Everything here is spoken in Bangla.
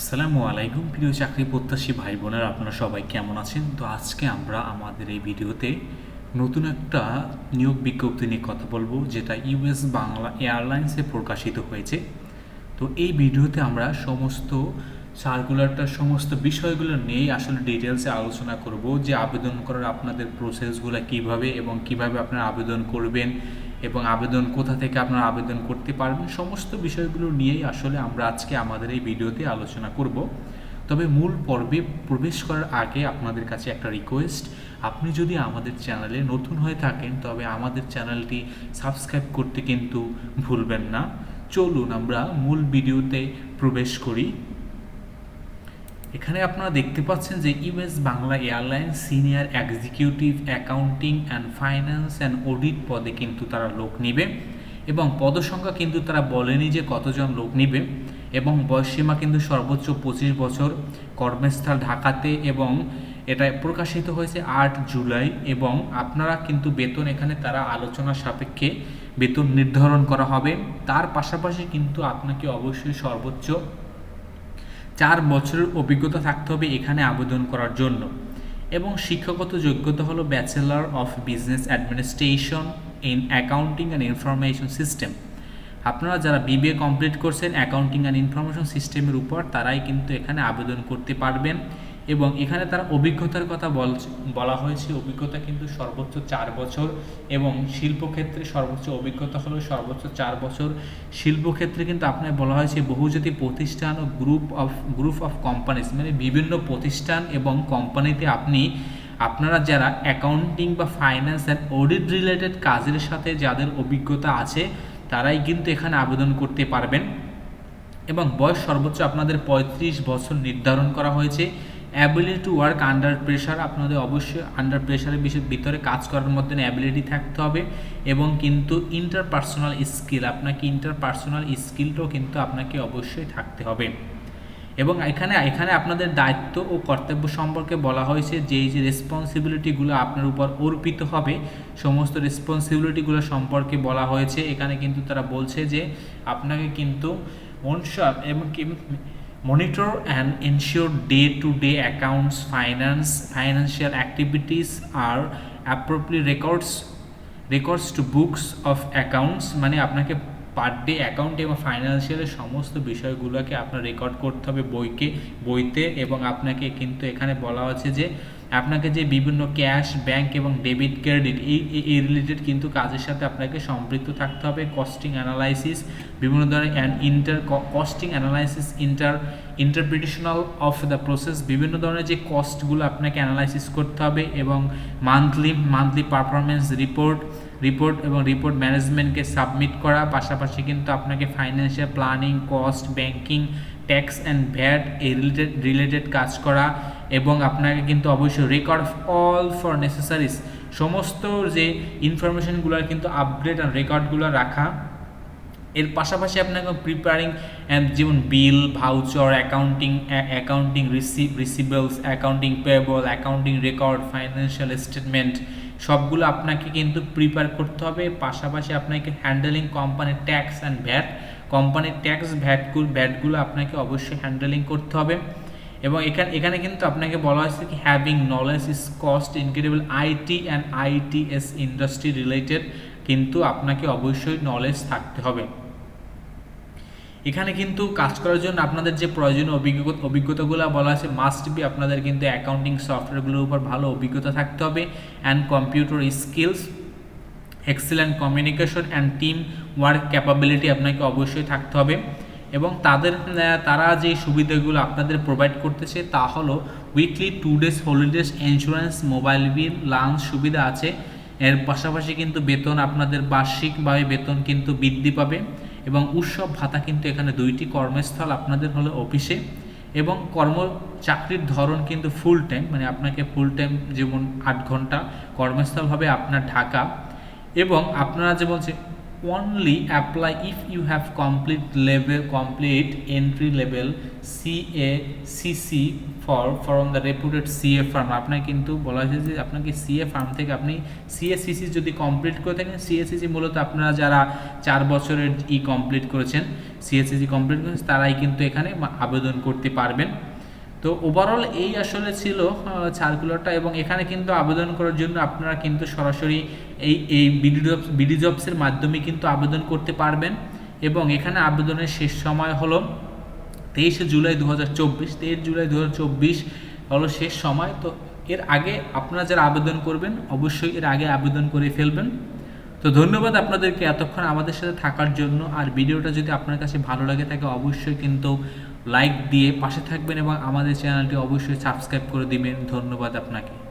আসসালামু আলাইকুম, প্রিয় চাকরি প্রত্যাশী ভাই বোনেরা, আপনারা সবাই কেমন আছেন? তো আজকে আমরা আমাদের এই ভিডিওতে নতুন একটা নিয়োগ বিজ্ঞপ্তি নিয়ে কথা বলব, যেটা ইউএস বাংলা এয়ারলাইন্সে প্রকাশিত হয়েছে। তো এই ভিডিওতে আমরা সমস্ত সার্কুলারটার সমস্ত বিষয়গুলো নিয়েই আসলে ডিটেলসে আলোচনা করব, যে আবেদন করার আপনাদের প্রসেসগুলো কীভাবে এবং কীভাবে আপনারা আবেদন করবেন এবং আবেদন কোথা থেকে আপনারা আবেদন করতে পারবেন, সমস্ত বিষয়গুলো নিয়েই আসলে আমরা আজকে আমাদের এই ভিডিওতে আলোচনা করব। তবে মূল পর্বে প্রবেশ করার আগে আপনাদের কাছে একটা রিকোয়েস্ট আপনি যদি আমাদের চ্যানেলে নতুন হয়ে থাকেন, তবে আমাদের চ্যানেলটি সাবস্ক্রাইব করতে কিন্তু ভুলবেন না। চলুন আমরা মূল ভিডিওতে প্রবেশ করি। এখানে আপনারা দেখতে পাচ্ছেন যে US Bangla airlines senior executive, accounting and finance and audit পদে কিন্তু তারা লোক নিবে এবং পদসংখ্যা কিন্তু তারা বলেনি যে কতজন লোক নিবে এবং বয়সসীমা কিন্তু সর্বোচ্চ পঁচিশ বছর। কর্মস্থল ঢাকাতে এবং এটা প্রকাশিত হয়েছে আট জুলাই এবং আপনারা কিন্তু বেতন এখানে তারা আলোচনা সাপেক্ষে বেতন নির্ধারণ করা হবে। তার পাশাপাশি কিন্তু আপনাকে অবশ্যই সর্বোচ্চ চার বছরের অভিজ্ঞতা থাকতে হবে এখানে আবেদন করার জন্য। এবং শিক্ষাগত যোগ্যতা হলো bachelor of business administration in accounting and information system আপনারা যারা বিবিএ কমপ্লিট করছেন অ্যাকাউন্টিং অ্যান্ড ইনফরমেশন সিস্টেমের উপর, তারাই কিন্তু এখানে আবেদন করতে পারবেন। এবং এখানে তার অভিজ্ঞতার কথা বলা হয়েছে, অভিজ্ঞতা কিন্তু সর্বোচ্চ চার বছর এবং শিল্পক্ষেত্রে সর্বোচ্চ অভিজ্ঞতা হলো সর্বোচ্চ চার বছর। শিল্পক্ষেত্রে কিন্তু আপনার বলা হয়েছে বহুজাতি প্রতিষ্ঠান ও group of group of companies মানে বিভিন্ন প্রতিষ্ঠান এবং কোম্পানিতে আপনি, আপনারা যারা অ্যাকাউন্টিং বা ফাইন্যান্স অ্যান্ড অডিট রিলেটেড কাজের সাথে যাদের অভিজ্ঞতা আছে, তারাই কিন্তু এখানে আবেদন করতে পারবেন। এবং বয়স সর্বোচ্চ আপনাদের ৩৫ বছর নির্ধারণ করা হয়েছে। Ability to work under pressure আপনাদের অবশ্যই আন্ডার প্রেশারের বিষয় ভিতরে কাজ করার মধ্যে অ্যাবিলিটি থাকতে হবে এবং কিন্তু ইন্টারপার্সোনাল স্কিল আপনাকে ইন্টারপার্সোনাল স্কিলটাও কিন্তু আপনাকে অবশ্যই থাকতে হবে। এবং এখানে এখানে আপনাদের দায়িত্ব ও কর্তব্য সম্পর্কে বলা হয়েছে যে যে রেসপন্সিবিলিটিগুলো আপনার উপর অর্পিত হবে, সমস্ত রেসপন্সিবিলিটিগুলো সম্পর্কে বলা হয়েছে। এখানে কিন্তু তারা বলছে যে আপনাকে কিন্তু মনসার এবং monitor and ensure day-to-day accounts finance financial activities are appropriate records records to books of accounts মানে আপনাকে পার ডে অ্যাকাউন্ট এবং ফাইন্যান্সিয়ালের সমস্ত বিষয়গুলোকে আপনার রেকর্ড করতে হবে বইকে বইতে এবং আপনাকে কিন্তু এখানে বলা হচ্ছে যে আপনাকে যে বিভিন্ন ক্যাশ, ব্যাংক এবং ডেবিট, ক্রেডিট এই এই রিলেটেড কিন্তু কাজের সাথে আপনাকে সম্পৃক্ত থাকতে হবে। কস্টিং অ্যানালাইসিস বিভিন্ন ধরনের inter costing analysis inter interpretational of the process বিভিন্ন ধরনের যে কস্টগুলো আপনাকে অ্যানালাইসিস করতে হবে এবং monthly monthly performance report report এবং রিপোর্ট ম্যানেজমেন্টকে সাবমিট করা। পাশাপাশি কিন্তু আপনাকে financial planning cost banking tax and VAT এই রিলেটেড রিলেটেড কাজ করা এবং আপনাকে কিন্তু অবশ্যই record of all for necessaries সমস্ত যে ইনফরমেশনগুলো কিন্তু আপডেট আর রেকর্ডগুলো রাখা। এর পাশাপাশি আপনাকে প্রিপেয়ারিং যেমন bill voucher accounting accounting receive receivables accounting payable accounting record financial statement সবগুলো আপনাকে কিন্তু প্রিপেয়ার করতে হবে। পাশাপাশি আপনাকে হ্যান্ডেলিং কোম্পানির ট্যাক্স অ্যান্ড ভ্যাট কোম্পানির ট্যাক্স ভ্যাটগুলো ভ্যাটগুলো আপনাকে অবশ্যই হ্যান্ডেলিং করতে হবে। এবং এখানে এখানে কিন্তু আপনাকে বলা হয়েছে কি having knowledge is cost incredible IT and ITS industry related কিন্তু আপনাকে অবশ্যই নলেজ থাকতে হবে। এখানে কিন্তু কাজ করার জন্য আপনাদের যে প্রয়োজনীয় অভিজ্ঞতা অভিজ্ঞতাগুলো বলা আছে মাস্ট বি আপনাদের কিন্তু অ্যাকাউন্টিং সফটওয়্যারগুলোর উপর ভালো অভিজ্ঞতা থাকতে হবে and computer skills excellent communication and team work capability আপনাকে অবশ্যই থাকতে হবে এবং তাদের তারা যে সুবিধাগুলো আপনাদের প্রোভাইড করতেছে তা হলো weekly two days holidays insurance mobile bill lunch সুবিধা আছে। এর পাশাপাশি কিন্তু বেতন আপনাদের বার্ষিকভাবে বেতন কিন্তু বৃদ্ধি পাবে। এবং উৎসব ভাতা কিন্তু এখানে দুইটি কর্মস্থল আপনাদের হলো অফিসে এবং কর্ম চাকরির ধরন কিন্তু ফুল টাইম মানে আপনাকে ফুল টাইম যেমন আট ঘণ্টা কর্মস্থল হবে আপনার ঢাকা এবং আপনারা যে বলছে only apply if you have complete level, complete entry level CA CC for, from the reputed CA firm. আপনাকে কিন্তু বলা হয়েছে যে আপনাকে সিএ ফার্ম থেকে আপনি সিএসসিসি যদি কমপ্লিট করে থাকেন সিএসসিসি মূলত আপনারা যারা চার বছরের ই কমপ্লিট করেছেন সিএসসিসি কমপ্লিট করেছেন, তারাই কিন্তু এখানে আবেদন করতে পারবেন। তো ওভারঅল এই আসলে ছিল সার্কুলারটা এবং এখানে কিন্তু আবেদন করার জন্য আপনারা কিন্তু সরাসরি এই এই বিডি জবস বিডি জবসের মাধ্যমে কিন্তু আবেদন করতে পারবেন এবং এখানে আবেদনের শেষ সময় হলো তেইশে জুলাই দু হাজার চব্বিশ। তেইশ জুলাই দু হাজার চব্বিশ হলো শেষ সময়। তো এর আগে আপনারা যারা আবেদন করবেন, অবশ্যই এর আগে আবেদন করে ফেলবেন। তো ধন্যবাদ আপনাদেরকে এতক্ষণ আমাদের সাথে থাকার জন্য। আর ভিডিওটা যদি আপনার কাছে ভালো লাগে থাকে, অবশ্যই কিন্তু লাইক দিয়ে পাশে থাকবেন এবং আমাদের চ্যানেলটি অবশ্যই সাবস্ক্রাইব করে দিবেন। ধন্যবাদ আপনাকে।